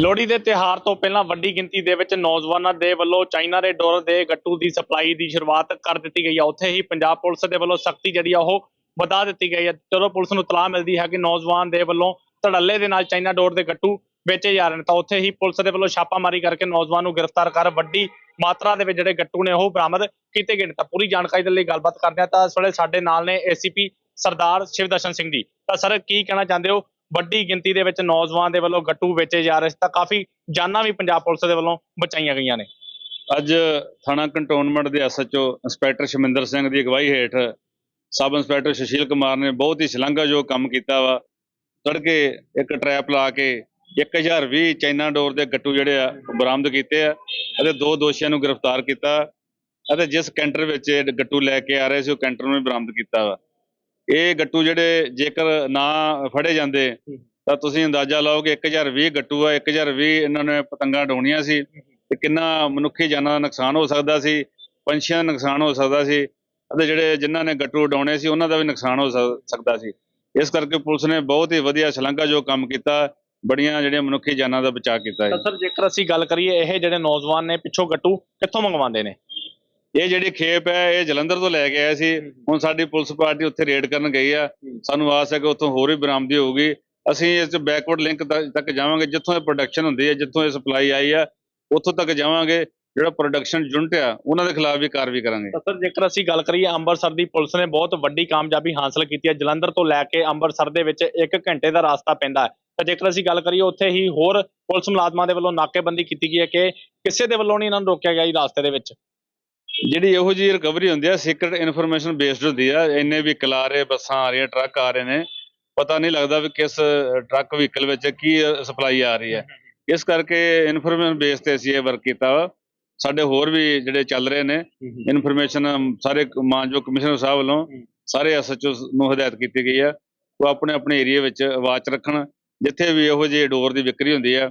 ਲੋਹੜੀ ਦੇ ਤਿਹਾਰ ਤੋਂ ਪਹਿਲਾਂ ਵੱਡੀ ਗਿਣਤੀ ਦੇ ਵਿੱਚ ਨੌਜਵਾਨਾਂ ਦੇ ਵੱਲੋਂ ਚਾਈਨਾ ਦੇ ਡੋਰ ਦੇ ਗੱਟੂ ਦੀ ਸਪਲਾਈ ਦੀ ਸ਼ੁਰੂਆਤ ਕਰ ਦਿੱਤੀ ਗਈ ਹੈ ਉੱਥੇ ਹੀ ਪੰਜਾਬ ਪੁਲਿਸ ਦੇ ਵੱਲੋਂ ਸਖਤੀ ਜਿਹੜੀ ਆ, ਉਹ ਵਧਾ ਦਿੱਤੀ ਗਈ ਹੈ ਜਦੋਂ ਪੁਲਿਸ ਨੂੰ ਤਲਾਹ ਮਿਲਦੀ ਹੈ ਕਿ ਨੌਜਵਾਨ ਦੇ ਵੱਲੋਂ ਧੜੱਲੇ ਦੇ ਨਾਲ ਚਾਈਨਾ ਡੋਰ ਦੇ ਗੱਟੂ ਵੇਚੇ ਜਾ ਰਹੇ ਨੇ, ਤਾਂ ਉੱਥੇ ਹੀ ਪੁਲਿਸ ਦੇ ਵੱਲੋਂ ਛਾਪਾਮਾਰੀ ਕਰਕੇ ਨੌਜਵਾਨ ਨੂੰ ਗ੍ਰਿਫਤਾਰ ਕਰ ਵੱਡੀ ਮਾਤਰਾ ਦੇ ਵਿੱਚ ਜਿਹੜੇ ਗੱਟੂ ਨੇ, ਉਹ ਬਰਾਮਦ ਕੀਤੇ ਗਏ ਨੇ। ਤਾਂ ਪੂਰੀ ਜਾਣਕਾਰੀ ਦੇ ਲਈ ਗੱਲਬਾਤ ਕਰਦੇ ਹਾਂ ਤਾਂ ਇਸ ਵੇਲੇ ਸਾਡੇ ਨਾਲ ਨੇ ਏਸੀਪੀ ਸਰਦਾਰ ਸ਼ਿਵਦਰਸ਼ਨ ਸਿੰਘ ਜੀ। ਤਾਂ ਸਰ, ਕੀ ਕਹਿਣਾ ਚਾਹੁੰਦੇ ਹੋ? ਵੱਡੀ ਗਿਣਤੀ ਦੇ ਵਿੱਚ ਨੌਜਵਾਨ ਦੇ ਵੱਲੋਂ ਗੱਟੂ ਵੇਚੇ ਜਾ ਰਹੇ ਸੀ, ਤਾਂ ਕਾਫੀ ਜਾਨਾਂ ਵੀ ਪੰਜਾਬ ਪੁਲਿਸ ਦੇ ਵੱਲੋਂ ਬਚਾਈਆਂ ਗਈਆਂ ਨੇ। ਅੱਜ ਥਾਣਾ ਕੰਟੋਨਮੈਂਟ ਦੇ ਐਸਐਚਓ ਇੰਸਪੈਕਟਰ ਸ਼ਮਿੰਦਰ ਸਿੰਘ ਦੀ ਅਗਵਾਈ ਹੇਠ ਸਬ ਇੰਸਪੈਕਟਰ ਸੁਸ਼ੀਲ ਕੁਮਾਰ ਨੇ ਬਹੁਤ ਹੀ ਸ਼ਲਾਘਾਯੋਗ ਕੰਮ ਕੀਤਾ ਵਾ। ਤੜਕੇ ਇੱਕ ਟਰੈਪ ਲਾ ਕੇ 1020 ਚਾਈਨਾ ਡੋਰ ਦੇ ਗੱਟੂ ਜਿਹੜੇ ਆ ਬਰਾਮਦ ਕੀਤੇ ਆ ਅਤੇ ਦੋ ਦੋਸ਼ੀਆਂ ਨੂੰ ਗ੍ਰਿਫਤਾਰ ਕੀਤਾ ਅਤੇ ਜਿਸ ਕੈਂਟਰ ਵਿੱਚ ਇਹ ਗੱਟੂ ਲੈ ਕੇ ਆ ਰਹੇ ਸੀ, ਉਹ ਕੈਂਟਰ ਨੂੰ ਵੀ ਬਰਾਮਦ ਕੀਤਾ ਵਾ। ਇਹ ਗੱਟੂ ਜਿਹੜੇ ਜੇਕਰ ਨਾ ਫੜੇ ਜਾਂਦੇ ਤਾਂ ਤੁਸੀਂ ਅੰਦਾਜ਼ਾ ਲਾਓ ਕਿ 1020 ਗੱਟੂ ਆ 1020 ਇਹਨਾਂ ਨੇ ਪਤੰਗਾਂ ਡਾਉਣੀਆਂ ਸੀ ਤੇ ਕਿੰਨਾ ਮਨੁੱਖੀ ਜਾਨਾਂ ਦਾ ਨੁਕਸਾਨ ਹੋ ਸਕਦਾ ਸੀ ਪੰਛੀਆਂ ਦਾ ਨੁਕਸਾਨ ਹੋ ਸਕਦਾ ਸੀ ਅਤੇ ਜਿਹੜੇ ਜਿਨ੍ਹਾਂ ਨੇ ਗੱਟੂ ਉਡਾਉਣੇ ਸੀ ਉਹਨਾਂ ਦਾ ਵੀ ਨੁਕਸਾਨ ਹੋ ਸਕ- ਸਕਦਾ ਸੀ। ਇਸ ਕਰਕੇ ਪੁਲਿਸ ਨੇ ਬਹੁਤ ਹੀ ਵਧੀਆ ਸ਼ਲਾਘਾਯੋਗ ਕੰਮ ਕੀਤਾ ਬੜੀਆਂ ਜਿਹੜੀਆਂ ਮਨੁੱਖੀ ਜਾਨਾਂ ਦਾ ਬਚਾਅ ਕੀਤਾ ਹੈ। ਸਰ ਜੇਕਰ ਅਸੀਂ ਗੱਲ ਕਰੀਏ ਇਹ ਜਿਹੜੇ ਨੌਜਵਾਨ ਨੇ ਪਿੱਛੋਂ ਗੱਟੂ ਕਿੱਥੋਂ ਮੰਗਵਾਉਂਦੇ ਨੇ? ਇਹ ਜਿਹੜੀ ਖੇਪ ਹੈ ਇਹ ਜਲੰਧਰ ਤੋਂ ਲੈ ਕੇ ਆਏ ਸੀ। ਹੁਣ ਸਾਡੀ ਪੁਲਿਸ ਪਾਰਟੀ ਉੱਥੇ ਰੇਡ ਕਰਨ ਗਈ ਆ। ਸਾਨੂੰ ਆਸ ਹੈ ਕਿ ਉੱਥੋਂ ਹੋਰ ਵੀ ਬਰਾਮਦੀ ਹੋਊਗੀ। ਅਸੀਂ ਇਸ ਬੈਕਵਰਡ ਲਿੰਕ ਤੱਕ ਜਾਵਾਂਗੇ। ਜਿੱਥੋਂ ਇਹ ਪ੍ਰੋਡਕਸ਼ਨ ਹੁੰਦੀ ਹੈ ਜਿੱਥੋਂ ਇਹ ਸਪਲਾਈ ਆਈ ਆ ਉੱਥੋਂ ਤੱਕ ਜਾਵਾਂਗੇ। ਜਿਹੜਾ ਪ੍ਰੋਡਕਸ਼ਨ ਯੂਨਿਟ ਆ ਉਹਨਾਂ ਦੇ ਖਿਲਾਫ ਵੀ ਕਾਰਵਾਈ ਕਰਾਂਗੇ। ਸਰ ਜੇਕਰ ਅਸੀਂ ਗੱਲ ਕਰੀਏ ਅੰਮ੍ਰਿਤਸਰ ਦੀ ਪੁਲਿਸ ਨੇ ਬਹੁਤ ਵੱਡੀ ਕਾਮਯਾਬੀ ਹਾਸਲ ਕੀਤੀ ਹੈ। ਜਲੰਧਰ ਤੋਂ ਲੈ ਕੇ ਅੰਮ੍ਰਿਤਸਰ ਦੇ ਵਿੱਚ 1 ਘੰਟੇ ਦਾ ਰਸਤਾ ਪੈਂਦਾ ਹੈ। ਤਾਂ ਜੇਕਰ ਅਸੀਂ ਗੱਲ ਕਰੀਏ ਉੱਥੇ ਹੀ ਹੋਰ ਪੁਲਿਸ ਮੁਲਾਜ਼ਮਾਂ ਦੇ ਵੱਲੋਂ ਨਾਕੇਬੰਦੀ ਕੀਤੀ ਗਈ ਹੈ ਕਿ ਕਿਸੇ ਦੇ ਵੱਲੋਂ ਨਹੀਂ ਇਹਨਾਂ ਨੂੰ ਰੋਕਿਆ ਗਿਆ ਜੀ ਰਸਤੇ ਦੇ ਵਿੱਚ? ਜਿਹੜੀ ਇਹੋ ਜਿਹੀ ਰਿਕਵਰੀ ਹੁੰਦੀ ਆ ਸੀਕ੍ਰੀਟ ਇਨਫੋਰਮੇਸ਼ਨ ਬੇਸਡ ਹੁੰਦੀ ਆ, ਇੰਨੇ ਵਹੀਕਲ ਆ ਰਹੇ, ਬੱਸਾਂ ਆ ਰਹੀਆਂ ਟਰੱਕ ਆ ਰਹੇ ਨੇ, ਪਤਾ ਨਹੀਂ ਲੱਗਦਾ ਵੀ ਕਿਸ ਟਰੱਕ ਵਹੀਕਲ ਵਿੱਚ ਕੀ ਸਪਲਾਈ ਆ ਰਹੀ ਹੈ। ਇਸ ਕਰਕੇ ਇਨਫੋਰਮੇਸ਼ਨ ਬੇਸ ਤੇ ਅਸੀਂ ਇਹ ਵਰਕ ਕੀਤਾ ਵਾ। ਸਾਡੇ ਹੋਰ ਵੀ ਜਿਹੜੇ ਚੱਲ ਰਹੇ ਨੇ ਇਨਫੋਰਮੇਸ਼ਨ ਸਾਰੇ ਮਾਨਯੋਗ ਕਮਿਸ਼ਨਰ ਸਾਹਿਬ ਵੱਲੋਂ ਸਾਰੇ ਐਸਐਚਓ ਨੂੰ ਹਦਾਇਤ ਕੀਤੀ ਗਈ ਆ। ਉਹ ਆਪਣੇ ਆਪਣੇ ਏਰੀਆ ਵਿੱਚ ਆਵਾਜ਼ ਰੱਖਣ, ਜਿੱਥੇ ਵੀ ਇਹੋ ਜਿਹੇ ਡੋਰ ਦੀ ਵਿਕਰੀ ਹੁੰਦੀ ਆ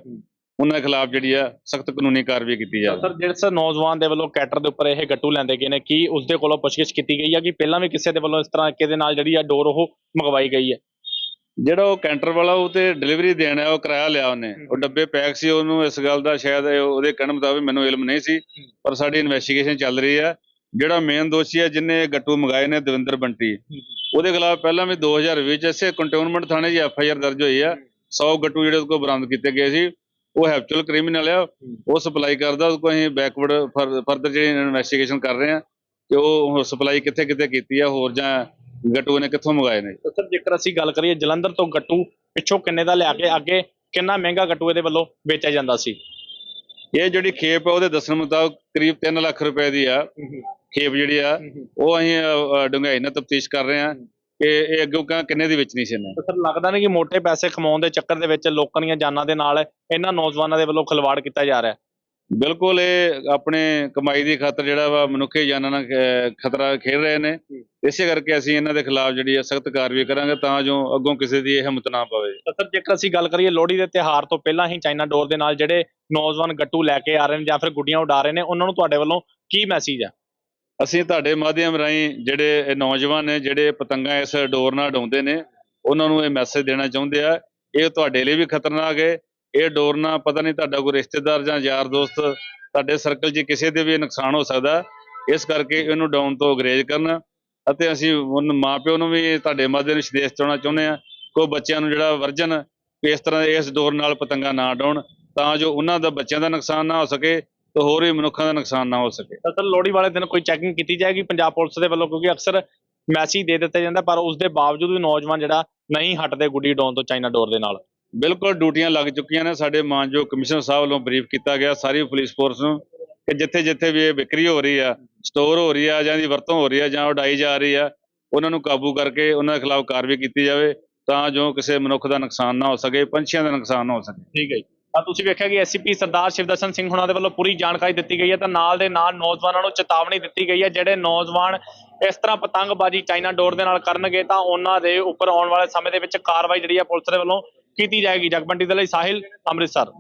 ਉਹਨਾਂ ਦੇ ਖਿਲਾਫ ਜਿਹੜੀ ਆ ਸਖਤ ਕਾਨੂੰਨੀ ਕਾਰਵਾਈ ਕੀਤੀ ਜਾਵੇ। ਸਰ ਜਿਸ ਨੌਜਵਾਨ ਦੇ ਵੱਲੋਂ ਕੈਟਰ ਦੇ ਉੱਪਰ ਇਹ ਗੱਟੂ ਲੈਂਦੇ ਗਏ ਨੇ ਕੀ ਉਸ ਦੇ ਕੋਲੋਂ ਪੁੱਛਗਿੱਛ ਕੀਤੀ ਗਈ ਹੈ ਕਿ ਪਹਿਲਾਂ ਵੀ ਕਿਸੇ ਦੇ ਵੱਲੋਂ ਇਸ ਤਰ੍ਹਾਂ ਕਿਹਦੇ ਨਾਲ ਜਿਹੜੀ ਆ ਡੋਰ ਉਹ ਮੰਗਵਾਈ ਗਈ ਹੈ? ਜਿਹੜਾ ਉਹ ਕੈਂਟਰ ਵਾਲਾ ਉਹ ਤੇ ਡਿਲੀਵਰੀ ਦੇਣ ਆਇਆ ਉਹ ਕਿਰਾਇਆ ਲਿਆ ਉਹਨੇ। ਉਹ ਡੱਬੇ ਪੈਕ ਸੀ ਉਹਨੂੰ ਇਸ ਗੱਲ ਦਾ ਸ਼ਾਇਦ ਉਹਦੇ ਕਹਿਣ ਮੁਤਾਬਿਕ ਮੈਨੂੰ ਇਲਮ ਨਹੀਂ ਸੀ ਪਰ ਸਾਡੀ ਇਨਵੈਸਟੀਗੇਸ਼ਨ ਚੱਲ ਰਹੀ ਆ। ਜਿਹੜਾ ਮੇਨ ਦੋਸ਼ੀ ਹੈ ਜਿਨੇ ਗੱਟੂ ਮੰਗਾਏ ਨੇ ਦਵਿੰਦਰ ਬੰਟੀ। ਉਹਦੇ ਖਿਲਾਫ ਪਹਿਲਾਂ ਵੀ 2020 ਚ ਇਸੇ ਕੰਟੋਨਮੈਂਟ ਥਾਣੇ 'ਚ ਐਫ ਆਈ ਆਰ ਦਰਜ ਹੋਈ ਆ। 100 ਗੱਟੂ ਜਿਹੜੇ ਉਹਦੇ ਕੋਲ ਬਰਾਮਦ ਕੀਤੇ ਗਏ ਸੀ। ਉਹ ਹੈਪਚੁਅਲ ਕ੍ਰਿਮੀਨਲ ਆ ਉਹ ਸਪਲਾਈ ਕਰਦਾ ਉਹ ਅਸੀਂ ਬੈਕਵਰਡ ਫਰਦਰ ਜਿਹੜੀ ਇਨਵੈਸਟੀਗੇਸ਼ਨ ਕਰ ਰਹੇ ਆ ਕਿ ਉਹ ਸਪਲਾਈ ਕਿੱਥੇ ਕਿੱਥੇ ਕੀਤੀ ਆ ਹੋਰ ਜਾਂ ਗੱਟੂ ਨੇ ਕਿੱਥੋਂ ਮੰਗਾਏ ਨੇ? ਸਰ ਜੇਕਰ ਅਸੀਂ ਗੱਲ ਕਰੀਏ ਜਲੰਧਰ ਤੋਂ ਗੱਟੂ ਪਿੱਛੋਂ ਕਿੰਨੇ ਦਾ ਲਿਆ ਕੇ ਅੱਗੇ ਕਿੰਨਾ ਮਹਿੰਗਾ ਗੱਟੂ ਇਹਦੇ ਵੱਲੋਂ ਵੇਚਿਆ ਜਾਂਦਾ ਸੀ? ਇਹ ਜਿਹੜੀ ਖੇਪ ਆ ਉਹਦੇ ਦੱਸਣ ਮੁਤਾਬਕ ਕਰੀਬ 3 ਲੱਖ ਰੁਪਏ ਦੀ ਆ ਖੇਪ ਜਿਹੜੀ ਆ ਉਹ ਅਸੀਂ ਡੂੰਘਾਈ ਨਾਲ ਤਫਤੀਸ਼ ਕਰ ਰਹੇ ਆ। ਕਿ ਇਹ ਅੱਗੋਂ ਕਾਂ ਕਿੰਨੇ ਦੀ ਵੇਚਣੀ ਸੀ ਇਹਨੇ ਸਰ ਲੱਗਦਾ ਨਹੀਂ ਕਿ ਮੋٹے ਪੈਸੇ ਕਮਾਉਣ ਦੇ ਚੱਕਰ ਦੇ ਵਿੱਚ ਲੋਕਾਂ ਦੀਆਂ ਜਾਨਾਂ ਦੇ ਨਾਲ ਇਹਨਾਂ ਨੌਜਵਾਨਾਂ ਦੇ ਵੱਲੋਂ ਖਿਲਵਾੜ ਕੀਤਾ ਜਾ ਰਿਹਾ ਹੈ। ਬਿਲਕੁਲ ਇਹ ਆਪਣੇ ਕਮਾਈ ਦੀ ਖਾਤਰ ਜਿਹੜਾ ਵਾ ਮਨੁੱਖੀ ਜਾਨਾਂ ਨਾਲ ਖਤਰਾ ਖੇਡ ਰਹੇ ਨੇ। ਇਸੇ ਕਰਕੇ ਅਸੀਂ ਇਹਨਾਂ ਦੇ ਖਿਲਾਫ ਜਿਹੜੀ ਆ ਸਖਤ ਕਾਰਵਾਈ ਕਰਾਂਗੇ ਤਾਂ ਜੋ ਅੱਗੋਂ ਕਿਸੇ ਦੀ ਇਹ ਹਿੰਮਤ ਨਾ ਪਵੇ। ਤਾਂ ਸਰ ਜੇਕਰ ਅਸੀਂ ਗੱਲ ਕਰੀਏ ਲੋਹੜੀ ਦੇ ਤਿਹਾਰ ਤੋਂ ਪਹਿਲਾਂ ਹੀ ਚਾਈਨਾ ਡੋਰ ਦੇ ਨਾਲ ਜਿਹੜੇ ਨੌਜਵਾਨ ਗੱਟੂ ਲੈ ਕੇ ਆ ਰਹੇ ਨੇ ਜਾਂ ਫਿਰ ਗੁੱਡੀਆਂ ਉਡਾ ਰਹੇ ਨੇ ਉਹਨਾਂ ਨੂੰ ਤੁਹਾਡੇ ਵੱਲੋਂ ਕੀ ਮੈਸੇਜ ਹੈ? ਅਸੀਂ ਤੁਹਾਡੇ ਮਾਧਿਅਮ ਰਾਹੀਂ ਜਿਹੜੇ ਨੌਜਵਾਨ ਨੇ, ਜਿਹੜੇ ਪਤੰਗਾਂ ਇਸ ਡੋਰ ਨਾਲ ਡਾਉਂਦੇ ਨੇ, ਉਹਨਾਂ ਨੂੰ ਇਹ ਮੈਸੇਜ ਦੇਣਾ ਚਾਹੁੰਦੇ ਆ। ਇਹ ਤੁਹਾਡੇ ਲਈ ਵੀ ਖਤਰਨਾਕ ਹੈ। ਇਹ ਡੋਰ ਨਾਲ ਪਤਾ ਨਹੀਂ ਤੁਹਾਡਾ ਕੋਈ ਰਿਸ਼ਤੇਦਾਰ ਜਾਂ ਯਾਰ ਦੋਸਤ, ਤੁਹਾਡੇ ਸਰਕਲ 'ਚ ਕਿਸੇ ਦੇ ਵੀ ਨੁਕਸਾਨ ਹੋ ਸਕਦਾ। ਇਸ ਕਰਕੇ ਇਹਨੂੰ ਡਾਊਨ ਤੋਂ ਗਰੇਜ ਕਰਨਾ ਅਤੇ ਅਸੀਂ ਉਹਨਾਂ ਮਾਪਿਓ ਨੂੰ ਵੀ ਤੁਹਾਡੇ ਮਾਧਿਅਮ ਨੂੰ ਸੰਦੇਸ਼ ਚਾਉਣਾ ਚਾਹੁੰਦੇ ਆ ਕੋ ਬੱਚਿਆਂ ਨੂੰ ਜਿਹੜਾ ਵਰਜਨ ਇਸ ਤਰ੍ਹਾਂ ਇਸ ਡੋਰ ਨਾਲ ਪਤੰਗਾਂ ਨਾ ਉਡਾਉਣ ਤਾਂ ਜੋ ਉਹਨਾਂ ਦਾ ਬੱਚਿਆਂ ਦਾ ਨੁਕਸਾਨ ਨਾ ਹੋ ਸਕੇ। ਤੇ ਹੋਰ ਵੀ ਮਨੁੱਖਾਂ ਦਾ ਨੁਕਸਾਨ ਨਾ ਹੋ ਸਕੇ। ਤਾਂ ਸਰ ਲੋਹੜੀ ਵਾਲੇ ਦਿਨ ਕੋਈ ਚੈਕਿੰਗ ਕੀਤੀ ਜਾਏਗੀ ਪੰਜਾਬ ਪੁਲਿਸ ਦੇ ਵੱਲੋਂ ਕਿਉਂਕਿ ਅਕਸਰ ਮੈਸੇਜ ਦੇ ਦਿੱਤੇ ਜਾਂਦਾ ਪਰ ਉਸ ਦੇ ਬਾਵਜੂਦ ਵੀ ਨੌਜਵਾਨ ਜਿਹੜਾ ਨਹੀਂ ਹਟਦੇ ਗੁੱਡੀ ਡਾਉਣ ਤੋਂ ਚਾਈਨਾ ਡੋਰ ਦੇ ਨਾਲ। ਬਿਲਕੁਲ ਡਿਊਟੀਆਂ ਲੱਗ ਚੁੱਕੀਆਂ ਨੇ। ਸਾਡੇ ਮਾਨਯੋਗ ਕਮਿਸ਼ਨਰ ਸਾਹਿਬ ਵੱਲੋਂ ਬਰੀਫ ਕੀਤਾ ਗਿਆ ਸਾਰੀ ਪੁਲਿਸ ਫੋਰਸ ਨੂੰ ਕਿ ਜਿੱਥੇ ਜਿੱਥੇ ਵੀ ਇਹ ਵਿਕਰੀ ਹੋ ਰਹੀ ਆ ਸਟੋਰ ਹੋ ਰਹੀ ਆ ਜਾਂ ਦੀ ਵਰਤੋਂ ਹੋ ਰਹੀ ਆ ਜਾਂ ਉਡਾਈ ਜਾ ਰਹੀ ਆ ਉਹਨਾਂ ਨੂੰ ਕਾਬੂ ਕਰਕੇ ਉਹਨਾਂ ਦੇ ਖਿਲਾਫ ਕਾਰਵਾਈ ਕੀਤੀ ਜਾਵੇ ਤਾਂ ਜੋ ਕਿਸੇ ਮਨੁੱਖ ਦਾ ਨੁਕਸਾਨ ਨਾ ਹੋ ਸਕੇ ਪੰਛੀਆਂ ਦਾ ਨੁਕਸਾਨ ਨਾ ਹੋ ਸਕੇ। ਠੀਕ ਹੈ ਜੀ। ਤਾਂ ਤੁਸੀਂ ਵੇਖਿਆ ਕਿ ਐਸਪੀ ਸਰਦਾਰ ਸ਼ਿਵਦਰਸ਼ਨ ਸਿੰਘ ਹੁਣਾਂ ਦੇ ਵੱਲੋਂ ਪੂਰੀ ਜਾਣਕਾਰੀ ਦਿੱਤੀ ਗਈ ਹੈ ਤਾਂ ਨਾਲ ਦੇ ਨਾਲ ਨੌਜਵਾਨਾਂ ਨੂੰ ਚੇਤਾਵਨੀ ਦਿੱਤੀ ਗਈ ਹੈ, ਜਿਹੜੇ ਨੌਜਵਾਨ ਇਸ ਤਰ੍ਹਾਂ ਪਤੰਗਬਾਜ਼ੀ ਚਾਈਨਾ ਡੋਰ ਦੇ ਨਾਲ ਕਰਨਗੇ ਤਾਂ ਉਹਨਾਂ ਦੇ ਉੱਪਰ ਆਉਣ ਵਾਲੇ ਸਮੇਂ ਦੇ ਵਿੱਚ ਕਾਰਵਾਈ ਜਿਹੜੀ ਹੈ ਪੁਲਿਸ ਦੇ ਵੱਲੋਂ ਕੀਤੀ ਜਾਏਗੀ। ਜਗਬੰਟੀ ਦੇ ਲਈ ਸਾਹਿਲ, ਅੰਮ੍ਰਿਤਸਰ।